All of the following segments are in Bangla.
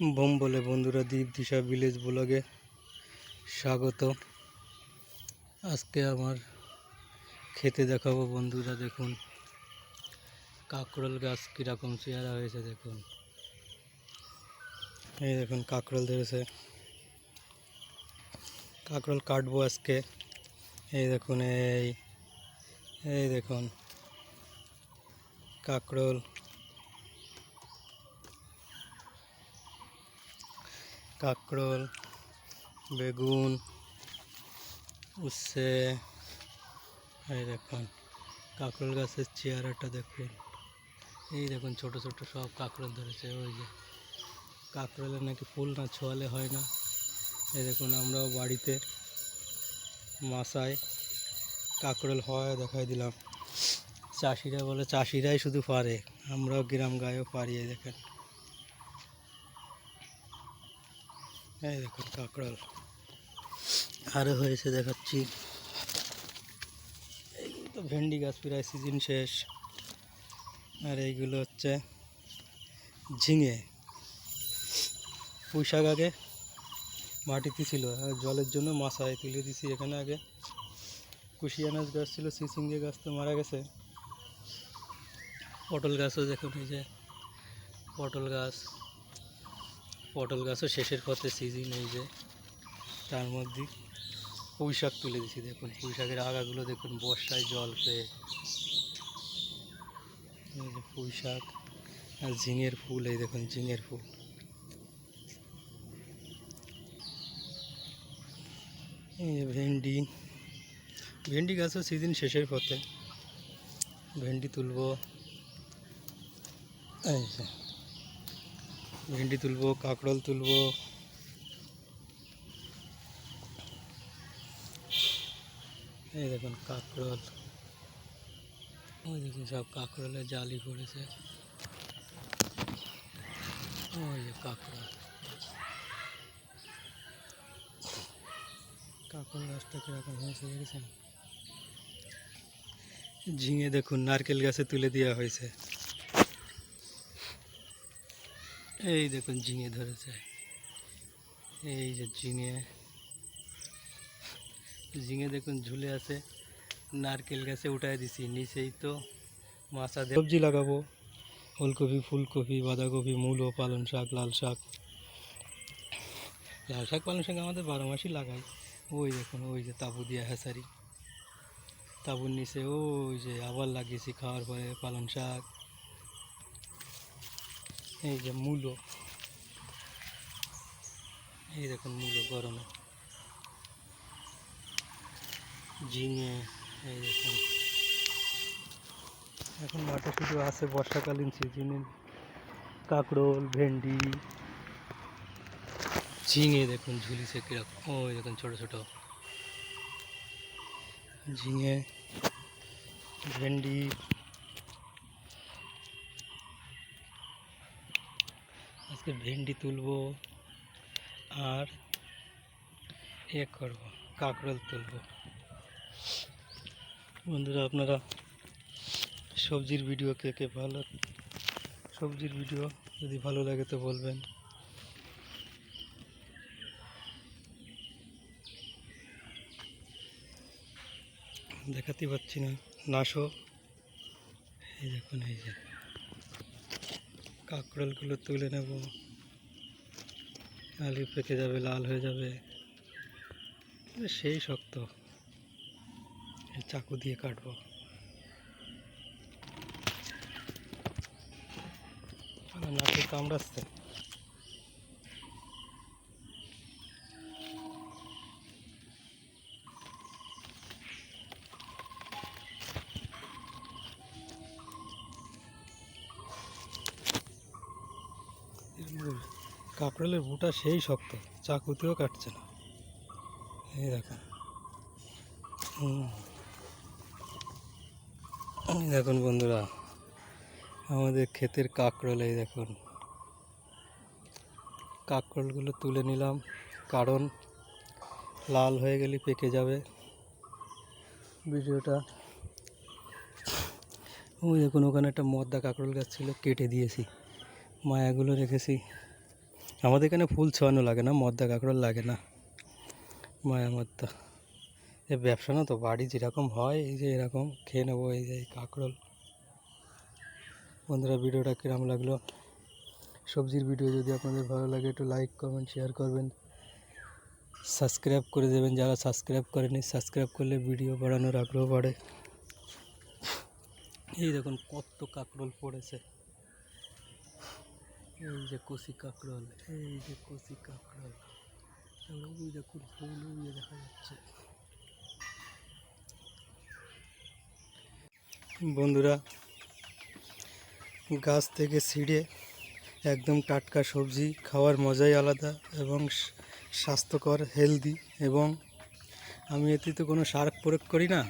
বোম বলে বন্ধুরা দ্বীপ দিশা ভিলেজ ব্লগে স্বাগত। আজকে আমার খেতে দেখাবো বন্ধুরা, দেখুন। কাঁকরোল গাছ কীরকম চেহারা হয়েছে, দেখুন। এই দেখুন, কাঁকরোল ধরেছে। কাঁকরোল কাটবো আজকে। এই দেখুন, এই এই দেখুন। কাঁকরোল কাঁকরোল, বেগুন, উচ্ছে। এই দেখুন, কাঁকরোল গাছের চেয়ারাটা দেখুন। এই দেখুন, ছোট ছোট সব কাঁকরোল ধরেছে, ওই যে। কাঁকরোলের নাকি ফুল না ছোয়ালে হয় না। এই দেখুন, আমরাও বাড়িতে মাসায় কাঁকরোল হয় দেখাই দিলাম। চাষিরা বলে, চাষিরাই শুধু পারে, আমরাও গ্রাম গায়েও পারি দেখেন। এই দেখুন কাঁকড়াল আরও হয়েছে, দেখাচ্ছি। এইগুলো তো ভেন্ডি গাছ প্রায় সিজন শেষ। আর এইগুলো হচ্ছে ঝিঙে। পুঁই শাক আগে মাটিতে ছিল জলের জন্য মাছায় তুলে দিছি এখানে আগে। কুশিয়ানাজ গাছ ছিল, সিসিঙ্গে গাছ তো মারা গেছে। পটল গাছও দেখুন এই যে, পটল গাছ। পটল গাছও শেষের পথে সিজন এই যে, তার মধ্যে পুঁই শাক তুলে দিছি, দেখুন, পুঁই শাকের আগাগুলো দেখুন, বর্ষায় জল পেয়ে পুঁই শাক আর ঝিঙের ফুল, এই দেখুন, ঝিঙের ফুল। এই ভেন্ডি ভেন্ডি গাছও সিজন শেষের পথে। ভেন্ডি তুলবো। এই ভেন্ডি তুলবো কাঁকরোল তুলবো এই দেখুন কাঁকরোল ওই দেখুন সব কাঁকরোলের জালি পড়েছে ওই যে কাঁকরোল কাঁকরোল গাছটা কীরকম হয়েছে দেখেছেন ঝিঙে দেখুন নারকেল গাছে তুলে দেওয়া হয়েছে এই দেখুন ঝিঙে ধরেছে। এই যে ঝিঙে। ঝিঙে দেখুন ঝুলে আছে। নারকেল গাছে উঠায় দিছি, নিচেই তো মাছা সবজি লাগাবো। ফুলকপি ফুলকপি, বাঁধাকপি, মূলো, পালং শাক, লাল শাক। লাল শাক, পালং শাক আমাদের বারো মাসই লাগাই। ওই দেখুন, ওই যে তাবু দিয়া হেসারি তাবুর নিচে ওই যে আবার লাগিয়েছি খাওয়ার পরে পালং শাক। এই যে মূলো। এই দেখুন মূলো গরমে। ঝিঙে, এই দেখুন। এখন মাঠে শুধু আছে বর্ষাকালীন সিজনে কাঁকরোল, ভেন্ডি। ঝিঙে দেখুন ঝুলিছে কীরকম। ওই দেখুন ছোট ছোট। ঝিঙে, ভেন্ডি। আজকে ভেন্ডি তুলবো আর এ করব, কাঁকরোল তুলবো। বন্ধুরা, আপনারা সবজির ভিডিও কে কে ভালো, সবজির ভিডিও যদি ভালো লাগে তো বলবেন। দেখাতে পাচ্ছি না নাশো এই দেখুন, এই যে। কাঁকরোলগুলো তুলে নেব। আলু পেকে যাবে, লাল হয়ে যাবে। সেই শক্ত। চাকু দিয়ে কাটবো। নাকে কামড়াচ্ছে। কাঁকড়ালের বুটা সেই শক্ত, চাকুতেও কাটছে না। এই দেখুন। দেখুন বন্ধুরা, আমাদের ক্ষেতের কাঁকরোল, এই দেখুন। কাঁকরোলগুলো তুলে নিলাম, কারণ লাল হয়ে গেলে পেকে যাবে। ভিডিওটা, ওই দেখুন, ওখানে একটা মদ্দা কাঁকরোল গাছ ছিল, কেটে দিয়েছি। মায়াগুলো রেখেছি। আমাদের এখানে ফুল ছোঁয়ানো লাগে না মদ্দা কাঁকড়োল লাগে না। মায়া মদ্দা এ ব্যবসা না তো, বাড়ি যেরকম হয়, এই যে এরকম, খেয়ে নেব এই যে কাঁকড়োল বন্ধুরা, ভিডিওটা কিরম লাগল? সবজির ভিডিও যদি আপনাদের ভালো লাগে, একটু লাইক কমেন্ট শেয়ার করবেন। সাবস্ক্রাইব করে দেবেন, যারা সাবস্ক্রাইব করেনি সাবস্ক্রাইব করলে ভিডিও বাড়ানোর আগ্রহ বাড়ে। এই দেখুন কত কাঁকরোল পড়েছে। এই যে কষি কাঁকরোল এই যে কষি কাঁকরোল তারপরে ওই দেখুন উড়িয়ে দেখা যাচ্ছে। বন্ধুরা, গাছ থেকে ছিঁড়ে একদম টাটকা সবজি, খাওয়ার মজাই আলাদা এবং স্বাস্থ্যকর হেলদি এবং আমি এতে তো কোনো সার প্রয়োগ করি না।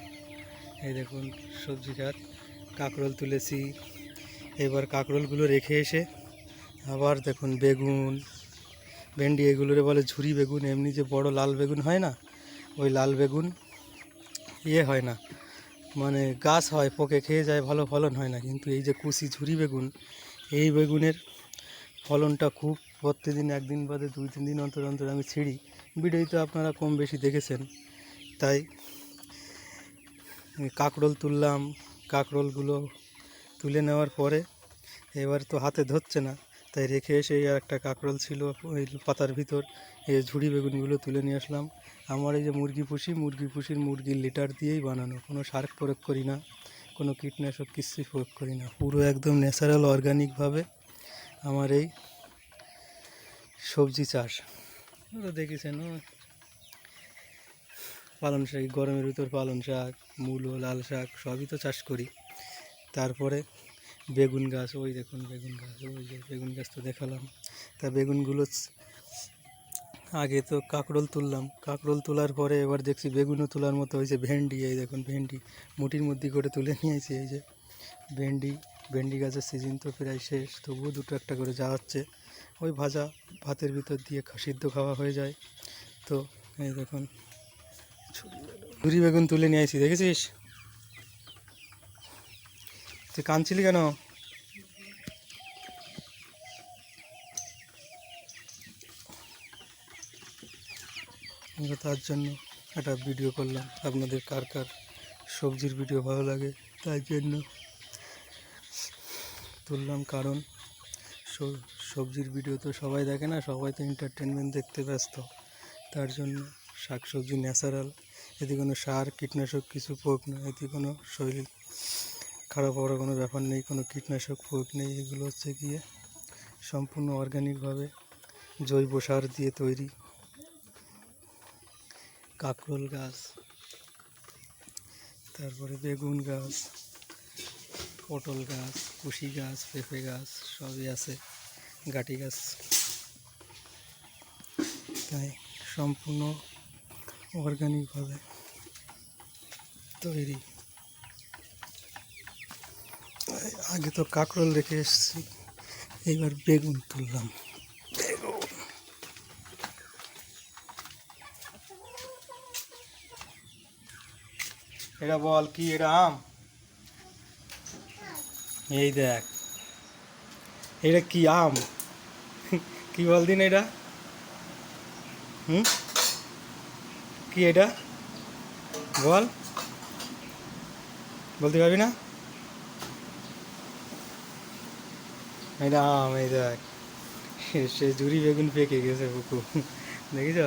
এই দেখুন সবজি গাছ কাঁকরোল তুলেছি। এবার কাঁকরোলগুলো রেখে এসে আবার দেখুন বেগুন, ভেন্ডি এগুলোরে বলে ঝুরি বেগুন, এমনি যে বড় লাল বেগুন হয় না, ওই লাল বেগুন ইয়ে হয় না। মানে গাছ হয়, পোকে খেয়ে যায়, ভালো ফলন হয় না। কিন্তু এই যে কুচি ঝুরি বেগুন, এই বেগুনের ফলনটা খুব প্রত্যেকদিন, একদিন বাদে দুই, তিন দিন অন্তর অন্তর আমি ছিঁড়ি। ভিডিওই তো আপনারা কম বেশি দেখেছেন। তাই কাঁকরোল তুললাম, কাঁকরোলগুলো তুলে নেওয়ার পরে এবার তো হাতে ধরছে না। তাই রেখে এসে এই একটা কাঁকরোল ছিল ওই পাতার ভিতর। এই ঝুড়ি বেগুনগুলো তুলে নিয়ে আসলাম। আমার এই যে মুরগি পুষি, মুরগি পুষির মুরগির লিটার দিয়েই বানানো। কোনো সার প্রয়োগ করি না, কোনো কীটনাশক কিছুই প্রয়োগ করি না। পুরো একদম ন্যাচারাল অর্গানিকভাবে আমার এই সবজি চাষ। ও তো দেখেছেন পালন শাক, গরমের ভিতর পালন শাক, মূলো, লাল শাক, সবই তো চাষ করি। তারপরে বেগুন গাছ, ওই দেখুন বেগুন গাছ, ওই যে বেগুন গাছ তো দেখালাম। তা বেগুনগুলো আগে তো কাঁকরোল তুললাম। কাঁকরোল তোলার পরে এবার দেখছি বেগুনও তোলার মতো হয়েছে, ভেন্ডি, এই দেখুন ভেন্ডি, মুটির মধ্যে করে তুলে নিয়েছি এই যে ভেন্ডি ভেন্ডি গাছের সিজন তো প্রায় শেষ, তবুও দুটো একটা করে যাওয়াচ্ছে ওই ভাজা ভাতের ভিতর দিয়ে সিদ্ধ খাওয়া হয়ে যায়। তো এই দেখুন ঝুরি বেগুন তুলে নিয়ে আসি দেখেছিস? তুই কাঁদছিলি কেন? আমরা তার জন্য একটা ভিডিও করলাম। আপনাদের কার কার সবজির ভিডিও ভালো লাগে তার জন্য তুললাম। কারণ সবজির ভিডিও তো সবাই দেখে না, সবাই তো এন্টারটেনমেন্ট দেখতে ব্যস্ত। তার জন্য শাক সবজি ন্যাচারাল এতে কোনো সার, কীটনাশক কিছু প্রয়োগ না, এতে কোনো শরীর খারাপ হওয়ার কোনো ব্যাপার নেই, কোনো কীটনাশক প্রয়োগ নেই, এগুলো হচ্ছে গিয়ে সম্পূর্ণ অর্গানিকভাবে জৈব সার দিয়ে তৈরি। কাঁকরোল গাছ, তারপরে বেগুন গাছ, পটল গাছ, কুশি গাছ, পেঁপে গাছ, সবই আছে, গাটি গাছ। তাই সম্পূর্ণ অর্গানিকভাবে তৈরি। আগে তো কাঁকরোল রেখে এসেছি এইবার বেগুন তুললাম। এটা বল কি, এটা আম? এই দেখ। এটা কি আম? কি বল দিন এটা? হুম? কি এটা? বল। বলতে পারবি না? এটা আমি দেখ সে জুড়ি বেগুন পেকে গেছে বুকু দেখিছ